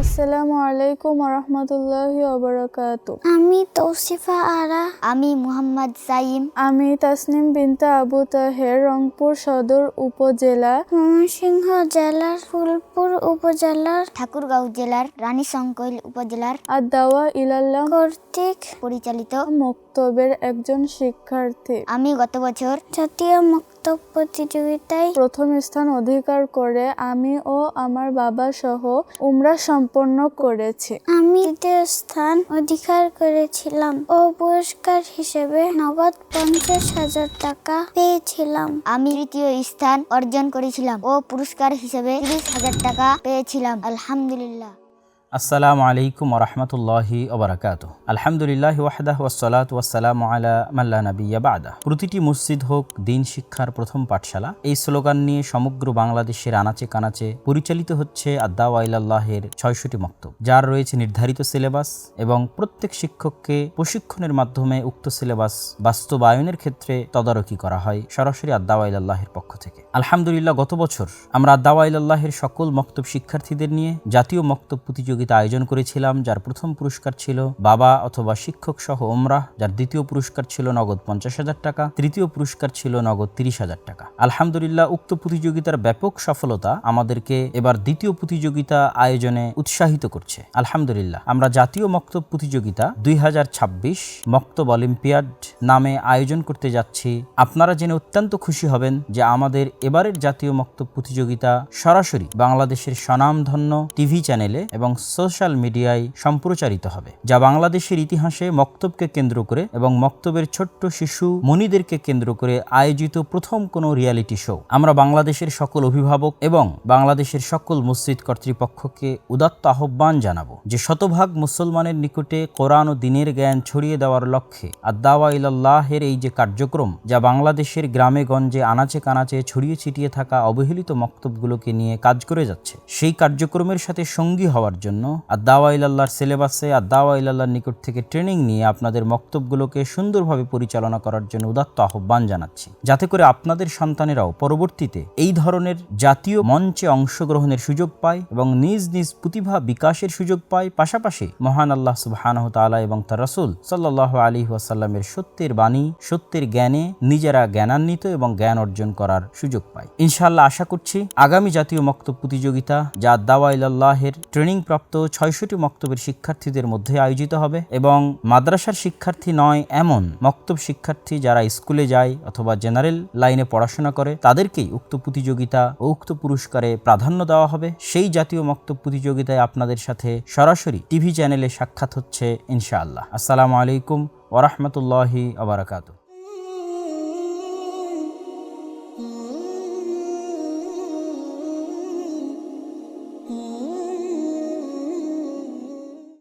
আসসালামু আলাইকুম রহমতুল্লাহি ওবরাকাত। আমি তৌসিফা আরা। আমি মুহাম্মদ সাইম আমি তাসনিম বিনতা আবু তাহের রংপুর সদর উপজেলা। ময়মনসিংহ জেলার ফুলপুর উপজেলার ঠাকুরগাঁও জেলার রানী সংকৈল উপজেলার আর দাওয়া ইলাল্লাহ কর্তৃক পরিচালিত মক্তবের একজন শিক্ষার্থী। আমি গত বছর জাতীয় মক্তব প্রতিযোগিতায় প্রথম স্থান অধিকার করে আমি ও আমার বাবা সহ উমরা সম্পন্ন করেছি। আমি দ্বিতীয় স্থান অধিকার করেছিলাম ও পুরস্কার হিসেবে নগদ পঞ্চাশ হাজার টাকা পেয়েছিলাম। আমি তৃতীয় স্থান অর্জন করেছিলাম ও পুরস্কার হিসেবে তিরিশ হাজার টাকা পেয়েছিলাম। আলহামদুলিল্লাহ। আসসালামু আলাইকুম রহমতুল্লাহি ওবরাকাত আলহামদুলিল্লাহ ওয়াহদাহ ওয়াসালাত ওয়াসালাম আলা মাল্লা নবিয়া বাদা প্রতিটি মসজিদ হোক, দিন, শিক্ষার প্রথম পাঠশালা, এই স্লোগান নিয়ে সমগ্র বাংলাদেশের আনাচে কানাচে পরিচালিত হচ্ছে আদাওয়াইল্লাহের ছয়শটি মক্তব। যার রয়েছে নির্ধারিত সিলেবাস এবং প্রত্যেক শিক্ষককে প্রশিক্ষণের মাধ্যমে উক্ত সিলেবাস বাস্তবায়নের ক্ষেত্রে তদারকি করা হয় সরাসরি আদাওয়াইল্লাহের পক্ষ থেকে। আলহামদুলিল্লাহ, গত বছর আমরা আদাওয়াইল্লাহের সকল মক্তব শিক্ষার্থীদের নিয়ে জাতীয় মক্তব প্রতিযোগিতা আয়োজন করেছিলাম, যার প্রথম পুরস্কার ছিল বাবা অথবা শিক্ষক সহ ওমরাহ যার দ্বিতীয় পুরস্কার ছিল নগদ পঞ্চাশ হাজার টাকা, তৃতীয় পুরস্কার ছিল নগদ তিরিশ হাজার টাকা। আলহামদুলিল্লাহ, উক্ত প্রতিযোগিতার ব্যাপক সফলতা আমাদেরকে এবার দ্বিতীয় প্রতিযোগিতা আয়োজনে উৎসাহিত করছে। আলহামদুলিল্লাহ, আমরা জাতীয় মক্তব প্রতিযোগিতা দুই হাজার ছাব্বিশ মক্তব অলিম্পিয়াড নামে আয়োজন করতে যাচ্ছি। আপনারা জেনে অত্যন্ত খুশি হবেন যে আমাদের এবারের জাতীয় মক্তব প্রতিযোগিতা সরাসরি বাংলাদেশের স্বনামধন্য টিভি চ্যানেলে এবং সোশ্যাল মিডিয়ায় সম্প্রচারিত হবে, যা বাংলাদেশের ইতিহাসে মক্তবকে কেন্দ্র করে এবং মক্তবের ছোট্ট শিশু মনিদেরকে কেন্দ্র করে আয়োজিত প্রথম কোনো রিয়ালিটি শো। আমরা বাংলাদেশের সকল অভিভাবক এবং বাংলাদেশের সকল মসজিদ কর্তৃপক্ষকে উদাত্ত আহ্বান জানাব যে শতভাগ মুসলমানের নিকটে কোরআন ও দিনের জ্ঞান ছড়িয়ে দেওয়ার লক্ষ্যে আদাওয়া ইলাল্লাহের এই যে কার্যক্রম, যা বাংলাদেশের গ্রামে গঞ্জে আনাচে কানাচে ছড়িয়ে ছিটিয়ে থাকা অবহেলিত মক্তবগুলোকে নিয়ে কাজ করে যাচ্ছে, সেই কার্যক্রমের সাথে সঙ্গী হওয়ার জন্য আদাওয়া ইলাল্লাহর সিলেবাসে আদাওয়া ইলাল্লাহর নিকট থেকে ট্রেনিং নিয়ে আপনাদের মক্তবগুলোকে সুন্দরভাবে পরিচালনা করার জন্য উদাত্ত আহ্বান জানাচ্ছি। যাতে করে আপনাদের সন্তানেরাও পরবর্তীতে এই ধরনের জাতীয় মঞ্চে অংশগ্রহণের সুযোগ পায় এবং নিজ নিজ প্রতিভা বিকাশের সুযোগ পায়। পাশাপাশি মহান আল্লাহ সুবাহানহ তালা এবং তার রসুল সাল্লাহ আলী ওয়াসাল্লামের সত্যের বাণী, সত্যের জ্ঞানে নিজেরা জ্ঞানান্বিত এবং জ্ঞান অর্জন করার সুযোগ পায়। ইনশাআল্লাহ আশা করছি আগামী জাতীয় মক্তব প্রতিযোগিতা যা দাওয়া ইলাল্লাহের ট্রেনিং প্রাপ্ত ছয়শটি মক্তবের শিক্ষার্থীদের মধ্যে আয়োজিত হবে এবং মাদ্রাসার শিক্ষার্থী নয় এমন মক্তব শিক্ষার্থী যারা স্কুলে যায় অথবা জেনারেল লাইনে পড়াশোনা করে, তাদেরকেই উক্ত প্রতিযোগিতা ও উক্ত পুরস্কারে প্রাধান্য দেওয়া হবে। সেই জাতীয় মক্তব প্রতিযোগিতায় আপনাদের সাথে সরাসরি টিভি চ্যানেলে সাক্ষাৎ হচ্ছে ইনশাআল্লাহ। আসসালামু আলাইকুম ওরহমতুল্লাহি আবরাকাতু